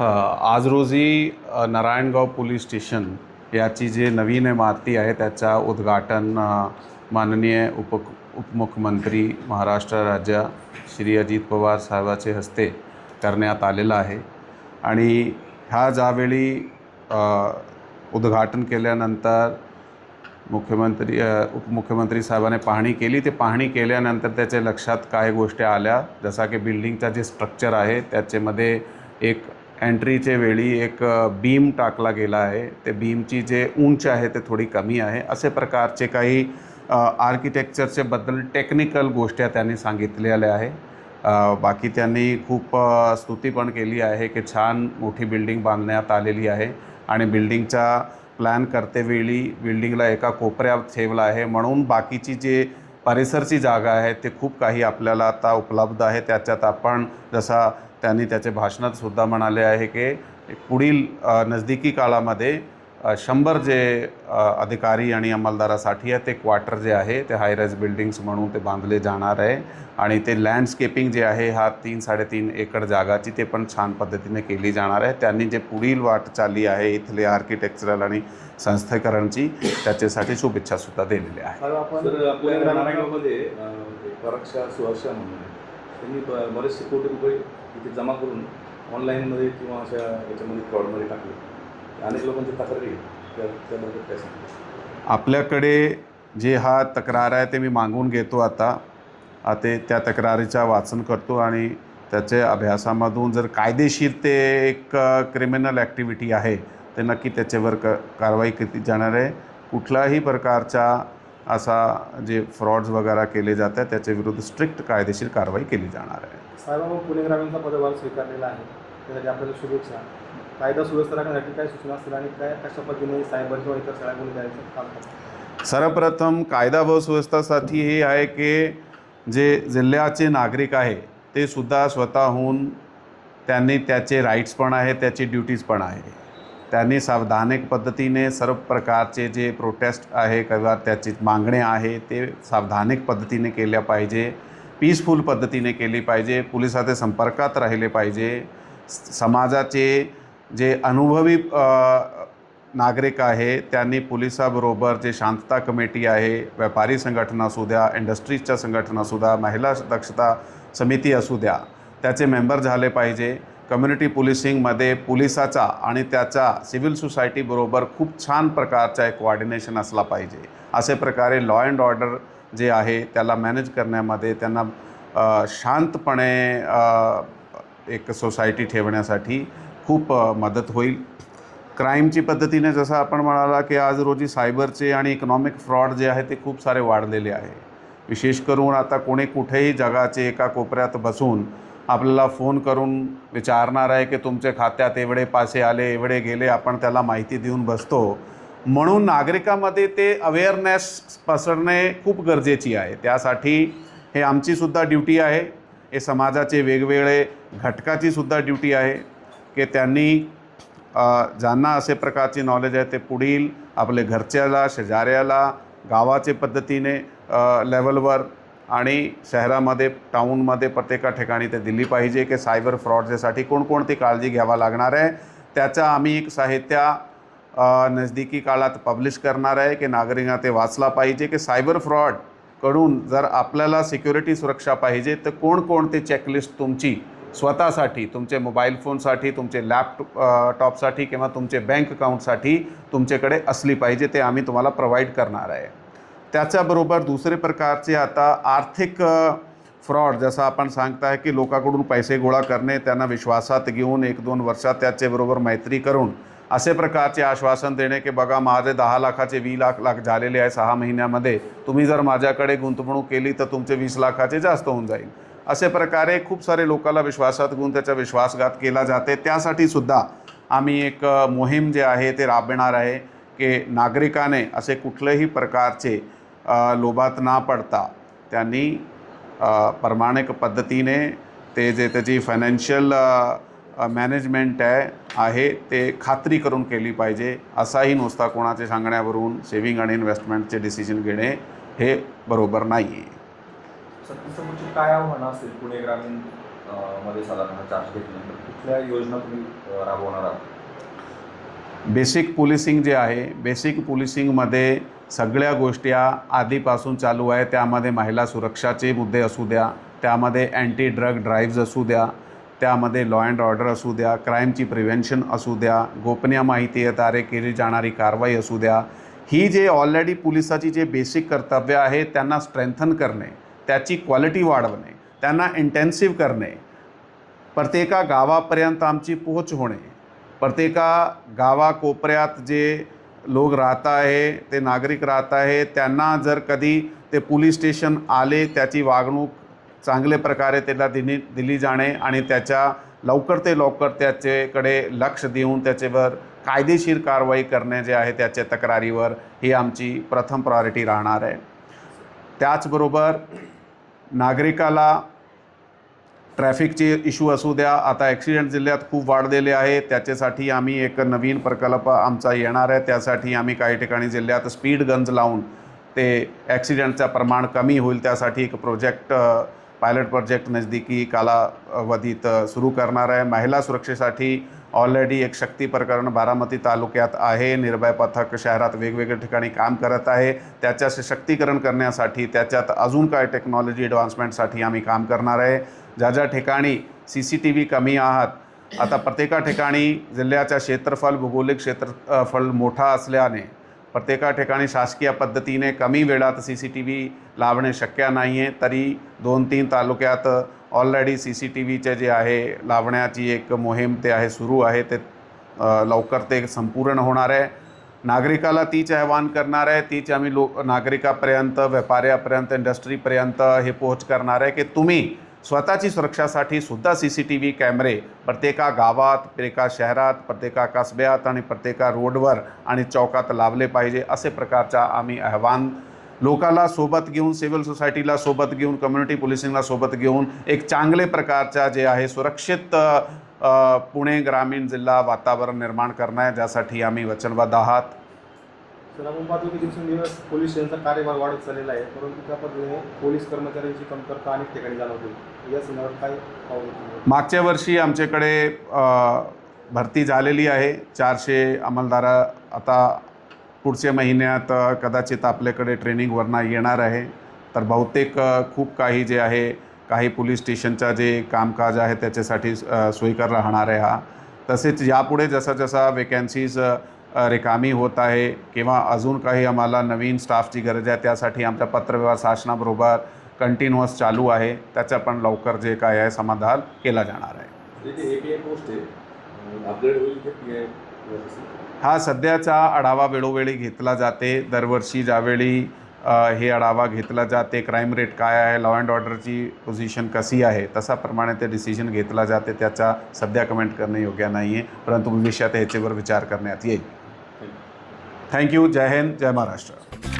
आज रोजी Narayangaon police station याची जे नवीन इमारती आहे त्याचा उद्घाटन माननीय उप उपमुख्यमंत्री महाराष्ट्र राज्य श्री अजित पवार साहेबाचे हस्ते करण्यात आलेलं आहे. आणि ह्या ज्यावेळी उद्घाटन केल्यानंतर मुख्यमंत्री उपमुख्यमंत्री साहेबाने पाहणी केली. ते पाहणी केल्यानंतर त्याच्या लक्षात काही गोष्टी आल्या. जसा की बिल्डिंगचा जे स्ट्रक्चर आहे त्याच्यामध्ये एक एंट्रीचे वेळी एक बीम टाकला गेला आहे. ते बीमची जे उंच आहे ते थोडी कमी आहे. असे प्रकारचे काही आर्किटेक्चरचे बद्दल टेक्निकल गोष्ट्या त्यांनी सांगितलेल्या आहे. बाकी त्यांनी खूप स्तुती पण केली आहे की छान मोठी बिल्डिंग बांधण्यात आलेली आहे. आणि बिल्डिंगचा प्लॅन करतेवेळी बिल्डिंगला एका कोपऱ्यात ठेवला आहे. म्हणून बाकीची जे परिसरची जागा आहे ते खूप काही आपल्याला आता उपलब्ध आहे. त्याच्यात आपण जसा त्यांनी त्याच्या भाषणात सुद्धा म्हणाले आहे की पुढील नजदीकी काळामध्ये शंभर जे अधिकारी आणि अंमलदारासाठी आहे ते क्वार्टर जे आहे ते हायराईज बिल्डिंग्स म्हणून ते बांधले जाणार आहे. आणि ते लँडस्केपिंग जे आहे हा तीन साडेतीन एकर जागाची ते पण छान पद्धतीने केली जाणार आहे. त्यांनी जे पुढील वाटचाली आहे इथले आर्किटेक्चरल आणि संस्थेकरणची त्याच्यासाठी शुभेच्छासुद्धा दिलेल्या आहे. त्यांनी कोटी रुपये तिथे जमा करून ऑनलाईनमध्ये किंवा अशा याच्यामध्ये फ्रॉडमध्ये टाकले. अनेक लोकांची तक्रारी त्या त्याबद्दल काय सांगतो आपल्याकडे जे हा तक्रार आहे ते मी मागून घेतो आता. ते त्या तक्रारीचा वाचन करतो आणि त्याच्या अभ्यासामधून जर कायदेशीर ते एक क्रिमिनल ॲक्टिव्हिटी आहे ते नक्की त्याच्यावर क कारवाई केली जाणार आहे. कुठल्याही प्रकारचा असा जे फ्रॉड्स वगैरे केले जातात त्याच्या विरुद्ध स्ट्रिक्ट कायदेशीर कारवाई केली जाणार आहे. साहेब पुणे ग्रामीणचा पदभार स्वीकारलेला आहे. त्यासाठी आपल्याला शुभेच्छा. कायदा सुव्यवस्था राखण्यासाठी काय सूचना असतील आणि काय कशा पद्धतीने सायबर किंवा इतर सगळ्या गुन्हे द्यायचं काम सर्वप्रथम कायदा व सुव्यवस्थासाठी हे आहे की जे जिल्ह्याचे नागरिक आहे ते सुद्धा स्वतःहून त्यांनी त्याचे राईट्स पण आहे त्याची ड्युटीज पण आहे. त्यांनी सावधानिक पद्धतीने सर्व प्रकारचे जे प्रोटेस्ट आहे किंवा त्याची मागणे आहे ते सावधानिक पद्धतीने केल्या पाहिजे. पीसफुल पद्धतीने केली पाहिजे पोलिसाचे संपर्कात राहिले पाहिजे. समाजाचे जे अनुभवी नागरिक आहे त्यांनी पोलिसाबरोबर जे शांतता कमिटी आहे व्यापारी संघटना असू द्या इंडस्ट्रीजच्या संघटना असू द्या महिला दक्षता समिती असू द्या त्याचे मेंबर झाले पाहिजे. कम्युनिटी पोलिसिंगमध्ये पोलिसाचा आणि त्याचा सिव्हिल सोसायटीबरोबर खूप छान प्रकारचा एक कोऑर्डिनेशन असला पाहिजे. असे प्रकारे लॉ अँड ऑर्डर जे आहे त्याला मॅनेज करण्यामध्ये त्यांना शांतपणे एक सोसायटी ठेवण्यासाठी खूप मदत होईल. क्राईमची पद्धतीने जसं आपण म्हणाला की आज रोजी सायबरचे आणि इकॉनॉमिक फ्रॉड जे आहे ते खूप सारे वाढलेले आहे. विशेष करून आता कोणी कुठेही जगाचे एका कोपऱ्यात बसून आपल्याला फोन करून विचारणार आहे की तुमच्या खात्यात एवढे पासे आले एवढे गेले आपण त्याला माहिती देऊन बसतो. म्हणून नागरिकामध्ये ते अवेअरनेस पसरणे खूप गरजेची आहे. त्यासाठी हे आमचीसुद्धा ड्युटी आहे. हे समाजाचे वेगवेगळे घटकाची सुद्धा ड्युटी आहे की त्यांनी ज्यांना असे प्रकारची नॉलेज आहे ते पुढील आपले घरच्याला शेजाऱ्याला गावाचे पद्धतीने लेवलवर आणि शहरामध्ये टाऊनमध्ये प्रत्येका ठिकाणी ते दिली पाहिजे की सायबर फ्रॉडच्यासाठी कोणकोणती काळजी घ्यावा लागणार आहे. त्याचा आम्ही एक साहित्या नजदीकी काळात पब्लिश करणार आहे की नागरिकांना ते वाचला पाहिजे की सायबर फ्रॉडकडून जर आपल्याला सिक्युरिटी सुरक्षा पाहिजे तर कोणकोणते चेकलिस्ट तुमची स्वतःसाठी तुमचे मोबाईल फोनसाठी तुमचे लॅपटॉप टॉपसाठी किंवा तुमचे बँक अकाउंटसाठी तुमच्याकडे असली पाहिजे ते आम्ही तुम्हाला प्रोव्हाइड करणार आहे. त्याच्याबरोबर दुसरे प्रकारचे आता आर्थिक फ्रॉड जसं आपण सांगताय की लोकांकडून पैसे गोळा करणे त्यांना विश्वासात घेऊन एक दोन वर्षात त्याच्याबरोबर मैत्री करून असे प्रकारचे आश्वासन देणे की बघा माझे दहा लाखाचे वी लाख लाख झालेले आहे सहा महिन्यामध्ये. तुम्ही जर माझ्याकडे गुंतवणूक केली तर तुमचे वीस लाखाचे जास्त होऊन जाईल. असे प्रकारे खूप सारे लोकांना विश्वासात घेऊन त्याचा विश्वासघात केला जाते. त्यासाठी सुद्धा आम्ही एक मोहीम जे आहे ते राबविणार आहे की नागरिकाने असे कुठल्याही प्रकारचे लोभात ना पडता त्यांनी प्रमाणिक पद्धतीने ते जे त्याची फायनान्शियल मॅनेजमेंट आहे आहे ते खात्री करून केली पाहिजे. असाही नुसता कोणाचे सांगण्यावरून सेव्हिंग आणि इन्व्हेस्टमेंटचे डिसिजन घेणे हे बरोबर नाही आहे काय आव्हानं असतील पुणे ग्रामीणमध्ये साधारण चार्ज घेतल्यानंतर? कुठल्या योजना तुम्ही राबवणार आहात? बेसिक पोलिसिंग जे आहे बेसिक पोलिसिंगमध्ये सगळ्या गोष्टी आधीपासून चालू आहे त्यामध्ये महिला सुरक्षाचे मुद्दे असू द्या त्यामध्ये अँटी ड्रग ड्राईव्ज असू द्या त्यामध्ये लॉ अँड ऑर्डर असू द्या क्राईमची प्रिव्हेन्शन असू द्या गोपनीय माहिती आधारे केली जाणारी कारवाई असू द्या ही जे ऑलरेडी पोलिसाची जे बेसिक कर्तव्य आहे त्यांना स्ट्रेंथन करणे त्याची क्वालिटी वाढवणे त्यांना इंटेन्सिव्ह करणे प्रत्येका गावापर्यंत आमची पोहोच होणे प्रत्येका गावा कोपऱ्यात जे लोक राहत आहे ते नागरिक राहत आहे त्यांना जर कधी ते पोलीस स्टेशन आले त्याची वागणूक चांगल्या प्रकारे त्याला दिली दिली जाणे आणि त्याच्या लवकर ते लवकर त्याच्याकडे लक्ष देऊन त्याच्यावर कायदेशीर कारवाई करणे जे आहे त्याच्या तक्रारीवर ही आमची प्रथम प्रायोरिटी राहणार आहे. त्याचबरोबर नागरिकाला ट्रॅफिकचे इश्यू असू द्या आता ॲक्सिडेंट जिल्ह्यात खूप वाढलेले आहे त्याच्यासाठी आम्ही एक नवीन प्रकल्प आमचा येणार आहे त्यासाठी आम्ही काही ठिकाणी जिल्ह्यात स्पीड गन्स लावून ते ॲक्सिडेंटचं प्रमाण कमी होईल त्यासाठी एक प्रोजेक्ट पायलट प्रोजेक्ट नजदीकी कालावधीत सुरू करणार आहे. महिला सुरक्षेसाठी ऑलरेडी एक शक्ती प्रकरण बारामती तालुक्यात आहे. निर्भय पथक शहरात वेगवेगळ्या ठिकाणी काम करत आहे. त्याच्या सशक्तीकरण करण्यासाठी त्याच्यात अजून काय टेक्नॉलॉजी ॲडव्हान्समेंटसाठी आम्ही काम करणार आहे. ज्या ज्या ठिकाणी सी सी टी व्ही कमी आहात आता प्रत्येका ठिकाणी जिल्ह्याच्या क्षेत्रफळ भौगोलिक क्षेत्रफळ मोठा असल्याने प्रत्येका ठिकाणी शासकीय पद्धतीने कमी वेळात सी सी टी व्ही लावणे शक्य नाही आहे तरी दोन तीन तालुक्यात ऑलरेडी सी सी टी व्हीचे जे आहे लावण्याची एक मोहीम ते आहे सुरू आहे ते लवकर ते संपूर्ण होणार आहे. नागरिकाला तीच आव्हान करणार आहे तीच आम्ही लो नागरिकापर्यंत व्यापाऱ्यापर्यंत इंडस्ट्रीपर्यंत हे पोहोच करणार आहे की तुम्ही स्वतःची सुरक्षासाठी सुद्धा सी सी टी व्ही कॅमेरे प्रत्येका गावात प्रत्येका शहरात प्रत्येका कसब्यात आणि प्रत्येका रोडवर आणि चौकात लावले पाहिजे असे प्रकारचा आम्ही आव्हान लोकाला सोबत घेऊन सिव्हिल सोसायटीला सोबत घेऊन कम्युनिटी पोलिसिंगला सोबत घेऊन एक चांगले प्रकारच्या जे आहे सुरक्षित पुणे ग्रामीण जिल्हा वातावरण निर्माण करणं आहे ज्यासाठी आम्ही वचनबद्ध आहात. तर आपण पाहतो की दिवसेंदिवस पोलीस यांचा कार्यभार वाढत चाललेला आहे. परंतु त्या पद्धतीने पोलीस कर्मचाऱ्यांची कमतरता अनेक ठिकाणी जाणवते. या संदर्भात काय मागच्या वर्षी आमच्याकडे भरती झालेली आहे. चारशे अंमलदार आता पुढच्या महिन्यात कदाचित आपल्याकडे ट्रेनिंगवरनं येणार आहे. तर बहुतेक खूप काही जे आहे काही पोलीस स्टेशनचा जे कामकाज आहे त्याच्यासाठी सोयीकर राहणार आहे हा. तसेच यापुढे जसा जसा वेकॅन्सीज रिकामी होत आहे किंवा अजून काही आम्हाला नवीन स्टाफची गरज आहे त्यासाठी आमच्या पत्रव्यवहार शासनाबरोबर कंटिन्युअस चालू आहे. त्याचा पण लवकर जे काय आहे समाधान केला जाणार आहे. हा सध्याचा आढावा वेळोवेळी घेतला जाते. दरवर्षी ज्यावेळी हे आढावा घेतला जाते क्राईम रेट काय आहे लॉ अँड ऑर्डरची पोझिशन कशी आहे तसाप्रमाणे ते डिसिजन घेतला जाते. त्याचा सध्या कमेंट करणे योग्य नाही आहे परंतु भविष्यात याच्यावर विचार करण्यात येईल. Thank you Jai Hind Jai Maharashtra